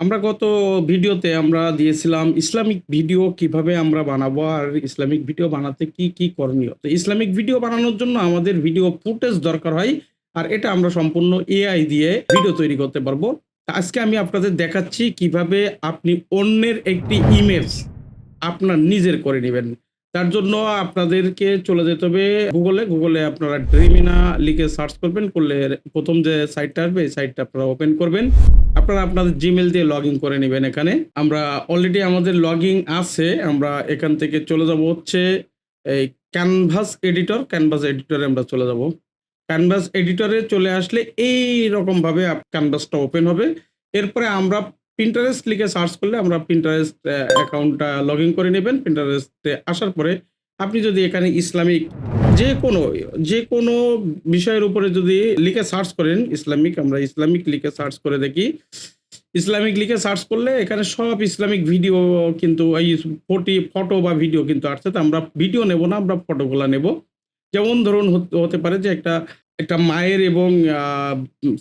আমরা গত ভিডিওতে আমরা দিয়েছিলাম ইসলামিক ভিডিও কীভাবে আমরা বানাবো আর ইসলামিক ভিডিও বানাতে কি কি করণীয়। তো ইসলামিক ভিডিও বানানোর জন্য আমাদের ভিডিও ফুটেজ দরকার হয় আর এটা আমরা সম্পূর্ণ এআই দিয়ে ভিডিও তৈরি করতে পারব। আজকে আমি আপনাদের দেখাচ্ছি কীভাবে আপনি অন্যের একটি ইমেজ আপনার নিজের করে নেবেন। তার জন্য আপনাদেরকে চলে যেতে হবে গুগলে গুগলে আপনারা ড্রিমিনা লিখে সার্চ করবেন, করলে প্রথম যে সাইটটা আসবে, এই সাইটটা আপনারা ওপেন করবেন। আপনারা আপনাদের জিমেল দিয়ে লগ করে নেবেন এখানে। আমরা অলরেডি আমাদের লগ আছে, আমরা এখান থেকে চলে যাব হচ্ছে এই ক্যানভাস এডিটর ক্যানভাস এডিটরে আমরা চলে যাব। ক্যানভাস এডিটরে চলে আসলে এই রকম ভাবে ক্যানভাসটা ওপেন হবে। এরপরে আমরা প্রিন্টারেস্ট লিখে সার্চ করলে আমরা প্রিন্টারেস্ট অ্যাকাউন্টটা লগ ইন করে নেবেন। প্রিন্টারেস্টে আসার পরে আপনি যদি এখানে ইসলামিক যে কোনো যে কোনো বিষয়ের উপরে যদি লিখে সার্চ করেন, ইসলামিক, আমরা ইসলামিক লিখে সার্চ করে দেখি। ইসলামিক লিখে সার্চ করলে এখানে সব ইসলামিক ভিডিও কিন্তু, এই ফটি ফটো বা ভিডিও কিন্তু আসছে। তো আমরা ভিডিও নেব না, আমরা ফটোগুলো নেব। যেমন ধরুন হতে- পারে যে একটা একটা মায়ের এবং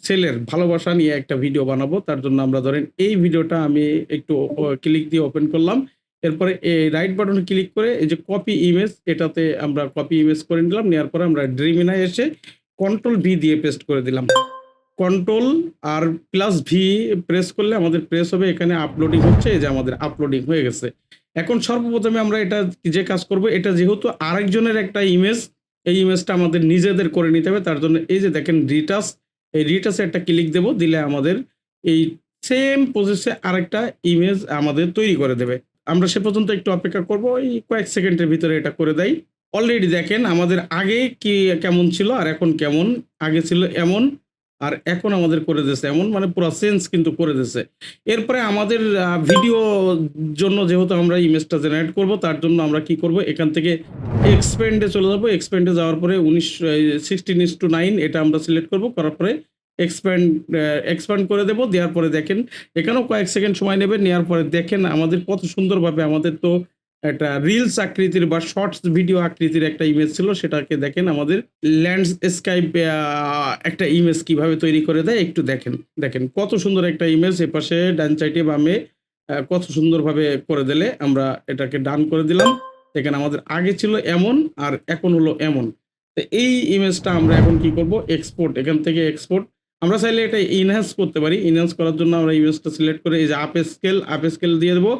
ছেলের ভালোবাসা নিয়ে একটা ভিডিও বানাবো। তার জন্য আমরা ধরেন এই ভিডিওটা আমি একটু ক্লিক দিয়ে ওপেন করলাম। এরপরে এই রাইট বাটনে ক্লিক করে এই যে কপি ইমেজ, এটাতে আমরা কপি ইমেজ করে নিলাম। নেওয়ার পরে আমরা ড্রিমিনায় এসে কন্ট্রোল ভি দিয়ে পেস্ট করে দিলাম। কন্ট্রোল আর প্লাস ভি প্রেস করলে আমাদের প্রেস হবে। এখানে আপলোডিং হচ্ছে। এই যে আমাদের আপলোডিং হয়ে গেছে। এখন সর্বপ্রথমে আমরা এটা যে কাজ করব, এটা যেহেতু আরেকজনের একটা ইমেজ এই ইমেজটা আমাদের নিজেদের করে নিতে হবে। তার জন্য এই যে দেখেন রিটাস এই রিটাসে একটা ক্লিক দেব, দিলে আমাদের এই সেম প্রসেসে আরেকটা ইমেজ আমাদের তৈরি করে দেবে। আমরা সে পর্যন্ত একটু অপেক্ষা করব, এই কয়েক সেকেন্ডের ভিতরে এটা করে দেয় অলরেডি দেখেন আমাদের আগে কি, কেমন ছিল আর এখন কেমন? আগে ছিল এমন। আর এখন আমাদের করে দিয়েছে। এমন মানে পুরো সেন্স কিন্তু করে দিয়েছে। এরপরে আমাদের ভিডিও জন্য যেহেতু আমরা ইমেজটা জেনারেট করব, তার জন্য আমরা কি করব? এখান থেকে এক্সপেন্ডে চলে যাব। এক্সপেন্ডে যাওয়ার পরে উনিশ সিক্সটিন টু নাইন এটা আমরা সিলেক্ট করব। করার পরে এক্সপ্যান্ড এক্সপ্যান্ড করে দেবো। দেওয়ার পরে দেখেন, এখানেও কয়েক সেকেন্ড সময় নেবে। নেওয়ার পরে দেখেন আমাদের কত সুন্দরভাবে আমাদের তো একটা রিলস আকৃতির বা শর্টস ভিডিও আকৃতির একটা ইমেজ ছিল, সেটাকে দেখেন আমাদের ল্যান্ডস্কাইপ একটা ইমেজ কীভাবে তৈরি করে দেয় একটু দেখেন। দেখেন কত সুন্দর একটা ইমেজ এপাশে ডান সাইডে বামে কত সুন্দরভাবে করে দিলে আমরা এটাকে ডান করে দিলাম। দেখেন আমাদের আগে ছিল এমন আর এখন হলো এমন। তো এই ইমেজটা আমরা এখন কি করব? এক্সপোর্ট এখান থেকে এক্সপোর্ট আমরা চাইলে এটা ইনহ্যান্স করতে পারি। ইনহ্যান্স করার জন্য আমরা ইমেজটা সিলেক্ট করে এই যে আপ স্কেল আপ স্কেল দিয়ে দেবো।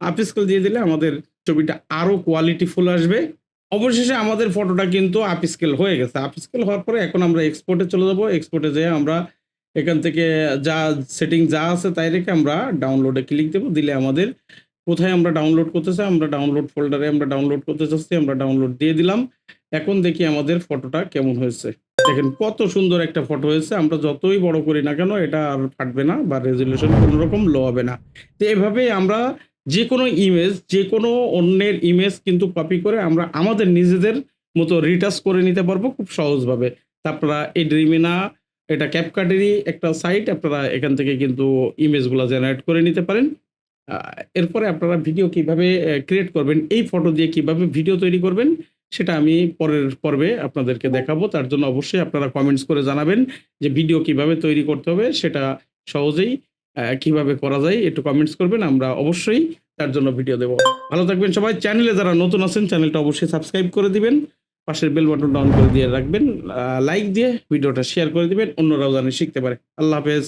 আপ স্কেল দিয়ে দিলে আমাদের ছবিটা আরও কোয়ালিটিফুল আসবে। অবশেষে আমাদের ফটোটা কিন্তু আপ স্কেল হয়ে গেছে। আপ স্কেল হওয়ার পরে এখন আমরা এক্সপোর্টে চলে যাব। এক্সপোর্টে যেয়ে আমরা এখান থেকে যা সেটিং যা আছে তাই রেখে আমরা ডাউনলোডে ক্লিক দেবো। দিলে আমাদের কোথায় আমরা ডাউনলোড করতে চাই, আমরা ডাউনলোড ফোল্ডারে আমরা ডাউনলোড করতে চাচ্ছি, আমরা ডাউনলোড দিয়ে দিলাম। এখন দেখি আমাদের ফটোটা কেমন হয়েছে। দেখেন কত সুন্দর একটা ফটো হয়েছে। আমরা যতই বড় করি না কেন এটা আর ফাটবে না বা রেজলিউশন কোনোরকম লো হবে না। তো এভাবেই আমরা যে কোনো ইমেজ যে কোনো অন্যের ইমেজ কিন্তু কপি করে আমরা আমাদের নিজেদের মতো রিটাচ করে নিতে পারব খুব সহজভাবে। তারপরে এই ড্রিমিনা এটা ক্যাপকাটেরই একটা সাইট আপনারা এখান থেকে কিন্তু ইমেজগুলো জেনারেট করে নিতে পারেন। এরপরে আপনারা ভিডিও কীভাবে ক্রিয়েট করবেন, এই ফটো দিয়ে কীভাবে ভিডিও তৈরি করবেন, সেটা আমি পরের পর্বে আপনাদেরকে দেখাবো। তার জন্য অবশ্যই আপনারা কমেন্টস করে জানাবেন যে ভিডিও কীভাবে তৈরি করতে হবে, সেটা সহজেই কীভাবে করা যায় একটু কমেন্টস করবেন, আমরা অবশ্যই তার জন্য ভিডিও দেব। ভালো থাকবেন সবাই। চ্যানেলে যারা নতুন আছেন চ্যানেলটা অবশ্যই সাবস্ক্রাইব করে দিবেন। পাশের বেল বাটন ডাউন করে দিয়ে রাখবেন। লাইক দিয়ে ভিডিওটা শেয়ার করে দিবেন। অন্যরাও জানে শিখতে পারে। আল্লাহ হাফেজ।